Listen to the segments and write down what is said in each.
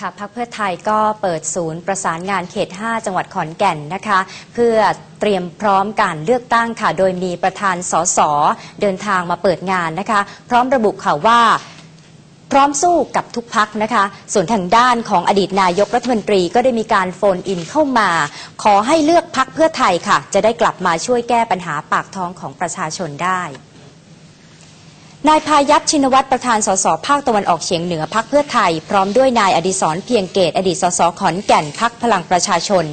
ค่ะพักเพื่อไทยก็เปิดศูนย์ประสานงานเขต 5 จังหวัดขอนแก่นนะคะ เพื่อเตรียมพร้อมการเลือกตั้งค่ะ โดยมีประธานสสเดินทางมาเปิดงานนะคะ พร้อมระบุค่ะว่าพร้อมสู้กับทุกพักนะคะ ส่วนทางด้านของอดีตนายกรัฐมนตรีก็ได้มีการโฟนอินเข้ามา ขอให้เลือกพักเพื่อไทยค่ะ จะได้กลับมาช่วยแก้ปัญหาปากท้องของประชาชนได้ นายพายัพชินวัตรประธานสสภาคตะวันออกเฉียงเหนือพักเพื่อไทย พร้อมด้วยนายอดิศรเพียงเกต อดีตสสขอนแก่นพักพลังประชาชน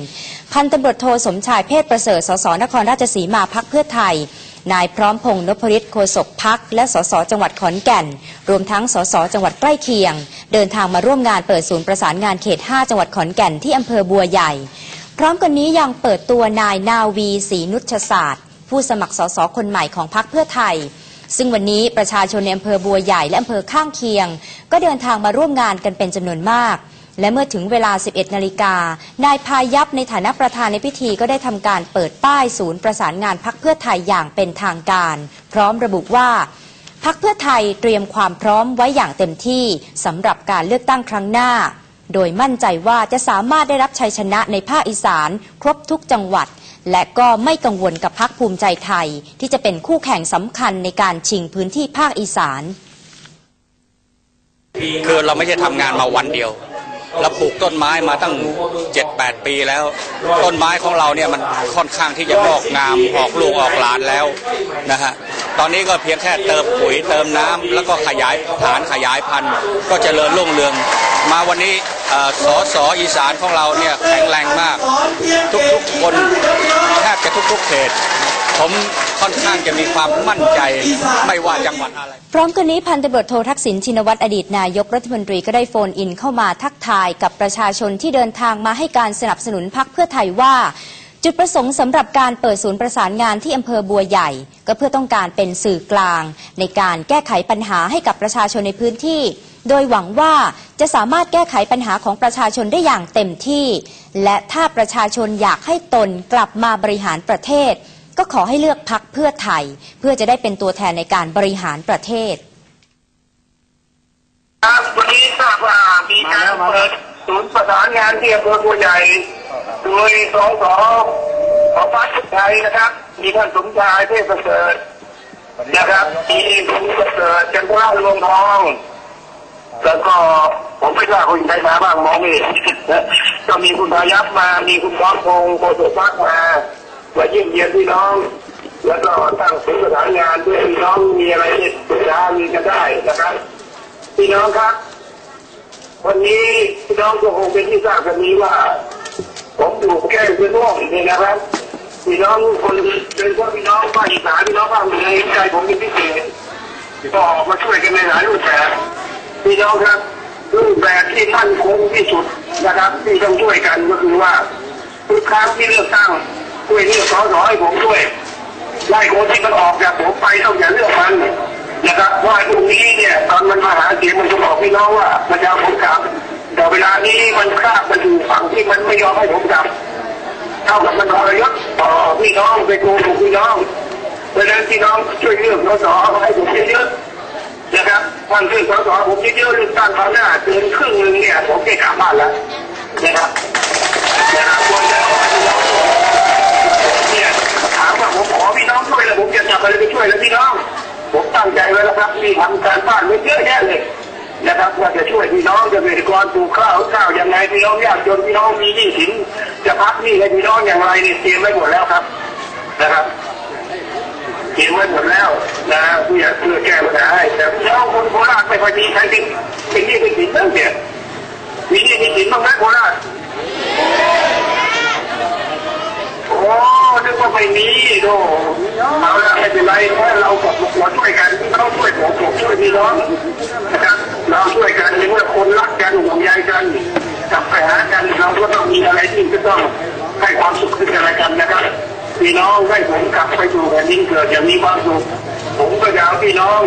พันตำรวจโทสมชายเพศประเสริฐสสนครราชสีมาพักเพื่อไทย นายพร้อมพงษ์นพฤทธิ์โฆษกพักและสสจังหวัดขอนแก่น รวมทั้งสสจังหวัดใกล้เคียง เดินทางมาร่วมงานเปิดศูนย์ประสานงานเขต 5 จังหวัดขอนแก่นที่อำเภอบัวใหญ่ พร้อมกันนี้ยังเปิดตัวนายนาวีศรีนุชศาสตร์ผู้สมัครสสคนใหม่ของพักเพื่อไทย ซึ่งวันนี้ประชาชนในอำเภอบัวใหญ่และอำเภอข้างเคียง ก็เดินทางมาร่วมงานกันเป็นจำนวนมาก และเมื่อถึงเวลา 11 นาฬิกา นายพายัพในฐานะประธานในพิธีก็ได้ทำการเปิดป้ายศูนย์ประสานงานพักเพื่อไทยอย่างเป็นทางการ พร้อมระบุว่าพักเพื่อไทยเตรียมความพร้อมไว้อย่างเต็มที่สำหรับการเลือกตั้งครั้งหน้า โดยมั่นใจว่าจะสามารถได้รับชัยชนะในภาคอีสาน ครบทุกจังหวัด และก็ไม่กังวลกับพักภูมิใจไทย ที่จะเป็นคู่แข่งสำคัญในการชิงพื้นที่ภาคอีสาน คือเราไม่ใช่ทำงานมาวันเดียวเราปลูกต้นไม้มาตั้ง 7-8 ปีแล้ว ต้นไม้ของเราเนี่ยมันค่อนข้างที่จะงอกงามออกลูกออกหลานแล้วนะฮะตอนนี้ก็เพียงแค่เติมปุ๋ยเติมน้ำแล้วก็ขยายฐานขยายพันธุ์ ก็จเจริญรุ่งเรือง มาวันนี้สอสออีสานของเราเนี่ยแข็งแรงมาก ทุกๆคนแทบจะทุกๆเขตผมค่อนข้างจะมีความมั่นใจไม่ว่าจังหวัดอะไร พร้อมกันนี้พันตำรวจโททักษิณชินวัตรอดีตนายกรัฐมนตรีก็ได้โฟนอินเข้ามาทักทายกับประชาชนที่เดินทางมาให้การสนับสนุนพักเพื่อไทยว่า จุดประสงค์สำหรับการเปิดศูนย์ประสานงานที่อำเภอบัวใหญ่ ก็เพื่อต้องการเป็นสื่อกลาง ในการแก้ไขปัญหาให้กับประชาชนในพื้นที่ โดยหวังว่าจะสามารถแก้ไขปัญหาของประชาชนได้อย่างเต็มที่ และถ้าประชาชนอยากให้ตนกลับมาบริหารประเทศ ก็ขอให้เลือกพักเพื่อไทย เพื่อจะได้เป็นตัวแทนในการบริหารประเทศครับวันนี้ทราบว่ามีการเปิดศูนย์ประสานงานที่อำเภอบัวใหญ่โดยสองสอของพรรคไทยนะครับ มีท่านสมชายเทพประเสริฐนะครับมีคุณประเสริฐจันทราลวงทอง แล้วก็ผมไม่ทราบคุณใครมาบ้างมองไม่เห็นก็มีคุณพายัพมา มีคุณก้อนพงศ์โคศกพักมามาเยี่ยมเยียนพี่น้อง แล้วก็ตั้งศูนย์ประสานงานด้วยพี่น้องมีอะไรที่ปรึกษามีกันได้นะครับ พี่น้องครับ วันนี้พี่น้องก็คงเป็นที่ทราบกันนี้ว่า ผมอยู่แก้งเป็นร่วงนี่นะครับพี่น้องคนเป็นพวกพี่น้องภาคอีสานพี่น้องภาคเหนือเห็นใจผมเป็นพิเศษก็ออกมาช่วยกันในหลายรูปแบบพี่น้องครับรูปแบบที่มั่นคงที่สุดนะครับ ที่ต้องช่วยกันก็คือว่าทุกครั้งที่เลือกตั้งช่วยเลือกสสให้ผมด้วยไล่คนที่มันออกจากผมไปต้องอย่าเลือกมันนะครับว่าตรงนี้เนี่ยตอนมันมาหาเสียงมันจะบอกพี่น้องว่ามันจะเอาผมกลับ แต่เวลานี้มันคลาดมันอยู่ฝั่งที่มันไม่ยอมให้ผมจับเท่ากับมันทรยศต่อพี่น้องไปโกงพี่น้องเพราะนั้นพี่น้องช่วยเลือกสสให้ผมเยอะๆนะครับท่านเลือกสสผมเยอะๆเลือกตั้งคราวหน้าเกินครึ่งหนึ่งเนี่ยผมได้กลับบ้านแล้ว ษตรกรปลูกข้าวข้าวยังไงพี่น้องยากจนพี่น้องมีหนี้สินจะพักหนี้ให้พี่น้องอย่างไรนี่เตรียมไว้หมดแล้วครับนะครับเตรียมไว้หมดแล้วนะเพื่อเพื่อแก้ปัญหาให้แต่พี่น้องคนโคราชไม่ค่อยมีใครเป็นเป็นหนี้เป็นสินบ้างเนี่ยมีหนี้มีสินบ้างไหมโคราชโอ้นึกว่าไม่มีโดเอาละไม่เป็นไรเพราะเรากับเราช่วยกันเราช่วยผมผมช่วยพี่น้อง เราช่วยกันในเมื่อคนรักกันห่วงใยกันกลับไปหากันเราก็ต้องมีอะไรที่จะต้องให้ความสุขซึ่งกันและกันนะครับพี่น้องให้ผมกลับไปสู่แผ่นดินเกิดอย่างมีความสุขผมก็อยากให้พี่น้อง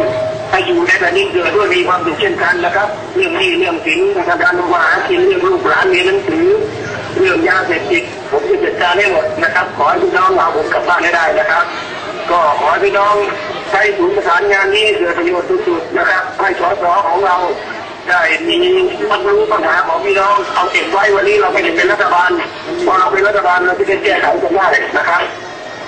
ให้อยู่ในแผ่นดินเกิดด้วยมีความสุขเช่นกันนะครับ เรื่องนี้เรื่องสินทางการมาหากินเรื่องลูกหลานเรียนหนังสือเรื่องยาเสพติดผมจะจัดการให้หมดนะครับ ขอให้พี่น้องเอาผมกลับบ้านให้ได้นะครับ ก็ขอให้พี่น้อง ใช้ศูนย์ประสานงานนี้เกิดประโยชน์สุดๆนะครับ ให้สสของเราได้มีมันรู้ปัญหาของพี่น้องเอาเก็บไว้วันนี้เราไม่ได้เป็นรัฐบาลพอเราเป็นรัฐบาลเราจะได้แก้ไขกันได้นะครับ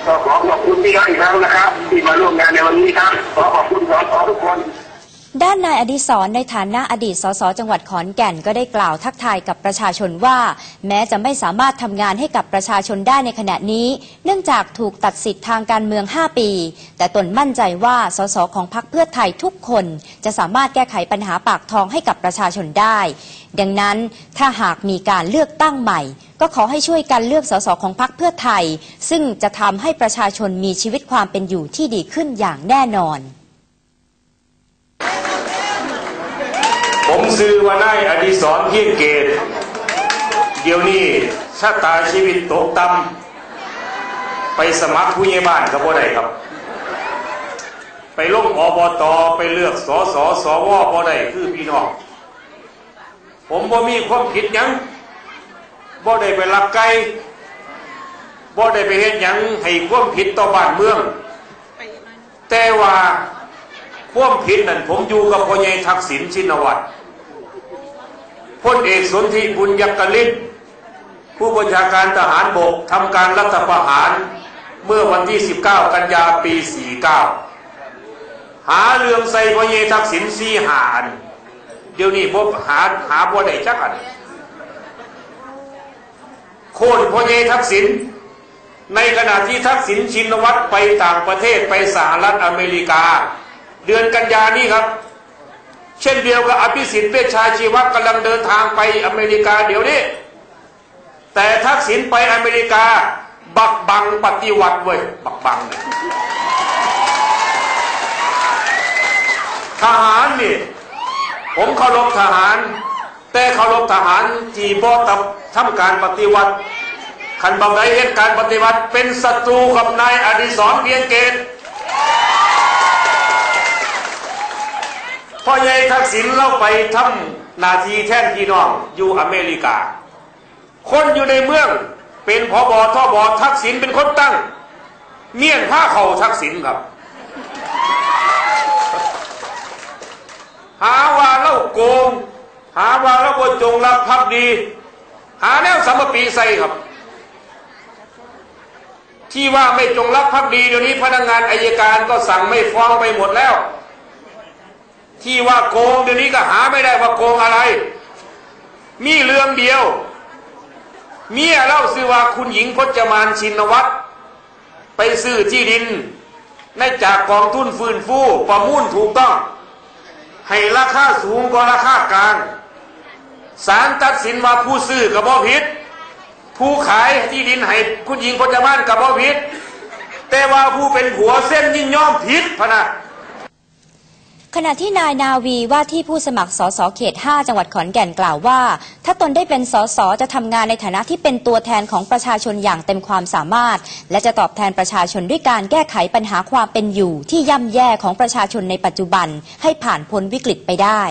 ก็ขอขอบคุณพี่น้องอีกครั้งนะครับ ที่มาร่วมงานในวันนี้ครับขอขอบคุณสสทุกคน ด้านนายอดิศรในฐานะอดีตสสจังหวัดขอนแก่นก็ได้กล่าวทักทายกับประชาชนว่า แม้จะไม่สามารถทำงานให้กับประชาชนได้ในขณะนี้ เนื่องจากถูกตัดสิทธิ์ทางการเมือง 5 ปี แต่ตนมั่นใจว่าสสของพรรคเพื่อไทยทุกคน จะสามารถแก้ไขปัญหาปากท้องให้กับประชาชนได้ ดังนั้นถ้าหากมีการเลือกตั้งใหม่ ก็ขอให้ช่วยกันเลือกสสของพรรคเพื่อไทย ซึ่งจะทำให้ประชาชนมีชีวิตความเป็นอยู่ที่ดีขึ้นอย่างแน่นอน ผม ซื้อว่านายอดีศรเพียงเกต เดี๋ยวนี้ชะตาชีวิตตกต่ำไปสมัครผู้ใหญ่บ้านก็บ่ได้ครับ ไปลงอบตไปเลือกสอสอสวบ่ได้คือพี่น้องผมบ่มีความคิดยังบ่ได้ไปลักไก่บ่ได้ไปเฮ็ดยังให้ความผิดต่อบ้านเมือง แต่ว่าความผิดนั่นผมอยู่กับพ่อใหญ่ทักษิณชินวัตร พลเอกสนธิบุญยกลิศผู้บัญชาการทหารบกทำการรัฐประหารเมื่อวันที่ 19 กันยาปี 49 หาเรื่องใส่พ่อใหญ่ทักษิณซีหานเดี๋ยวนี้ผมหาหาบ่ได้จักอันโค่นพ่อใหญ่ทักษิณในขณะที่ทักษิณชินวัตรไปต่างประเทศไปสหรัฐอเมริกา เดือนกันยานี้ครับ เช่นเดียวกับอภิสิทธิ์เวชชาชีวะกำลังเดินทางไปอเมริกาเดี๋ยวนี้ แต่ทักษิณไปอเมริกา บักบังปฏิวัติเว้ยบักบังทหารนี่ผมเคารพทหาร แต่เคารพทหารที่บ่ตับทำการปฏิวัติขันบางใดเหตุการปฏิวัติเป็นศัตรูกับนายอดิศรเพียงเกต พ่อใหญ่ทักษิณเราไปทำนาทีแท่นพี่น้องอยู่อเมริกา คนอยู่ในเมืองเป็นพอบอทอบอทักษิณเป็นคนตั้ง เมี่ยนผ้าเขาทักษิณครับ หาว่าเล่าโกง หาว่าเราบจงรักภักดี หาแนวสมปีใส่ครับ ที่ว่าไม่จงรักภักดีเดี๋ยวนี้พนักงานอายการก็สั่งไม่ฟ้องไปหมดแล้ว ที่ว่าโกงเดี๋ยวนี้ก็หาไม่ได้ว่าโกงอะไร มีเรื่องเดียว เมียเล่าซื้อว่าคุณหญิงพจมานชินวัตรไปซื้อที่ดินในจากกองทุนฟื้นฟูประมูลถูกต้อง ให้ราคาสูงกว่าราคากลางศาลตัดสินว่าผู้ซื้อกับบ่ผิด ผู้ขายที่ดินให้คุณหญิงพจมานกับบ่ผิด แต่ว่าผู้เป็นผัวเส้นยินยอมผิดพะนะ ขณะที่นายนาวีว่าที่ผู้สมัครสสเขต 5 จังหวัดขอนแก่นกล่าวว่า ถ้าตนได้เป็นสสจะทำงานในฐานะที่เป็นตัวแทนของประชาชนอย่างเต็มความสามารถ และจะตอบแทนประชาชนด้วยการแก้ไขปัญหาความเป็นอยู่ที่ย่ำแย่ของประชาชนในปัจจุบันให้ผ่านพ้นวิกฤตไปได้